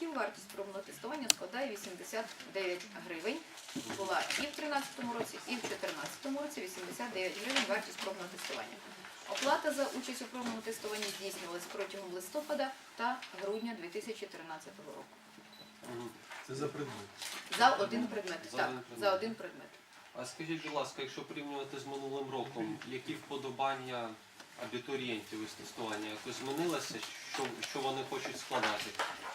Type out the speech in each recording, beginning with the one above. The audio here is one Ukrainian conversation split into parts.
років вартість пробного тестування складає 89 гривень. Була і в 2013 році, і в 2014 році 89 гривень вартість пробного тестування. Оплата за участь у пробному тестуванні здійснювалась протягом листопада та грудня 2013 року. Це за предмет. За один предмет. За Так, один предмет. за один предмет. А скажіть, будь ласка, якщо порівнювати з минулим роком, які вподобання абітурієнтів із тестування якось змінилося, що, що вони хочуть складати?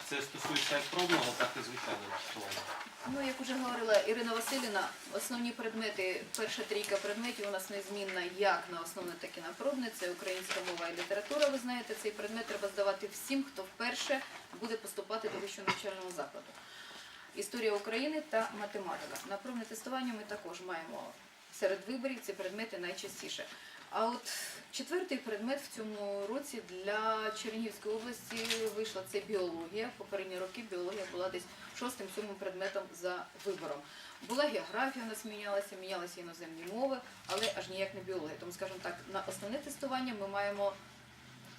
Це стосується як пробного, так і звичайного тестування. Ну, як вже говорила Ірина Васильівна, основні предмети, перша трійка предметів у нас незмінна як на основне, так і на пробне. Це українська мова і література. Ви знаєте, цей предмет треба здавати всім, хто вперше буде поступати до вищого навчального закладу. Історія України та математика. На пробне тестування ми також маємо серед виборів ці предмети найчастіше. А от четвертий предмет в цьому році для Чернігівської області вийшла це біологія. Попередні роки біологія була десь шостим сьомим предметом за вибором. Була географія, у нас мінялася, мінялися іноземні мови, але аж ніяк не біологія. Тому, скажімо так, на основне тестування ми маємо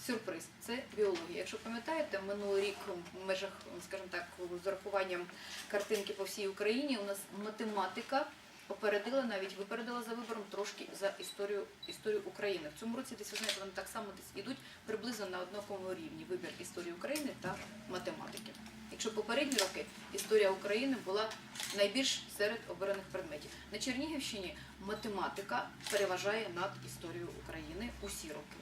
сюрприз. Це біологія. Якщо пам'ятаєте, минулий рік в межах, скажімо так, з урахуванням картинки по всій Україні у нас математика попередила, навіть випередила за вибором трошки за історію історію України. В цьому році десь ви знаєте, вони так само десь ідуть приблизно на однаковому рівні вибір історії України та математики. Якщо попередні роки історія України була найбільш серед обраних предметів. На Чернігівщині математика переважає над історією України усі роки.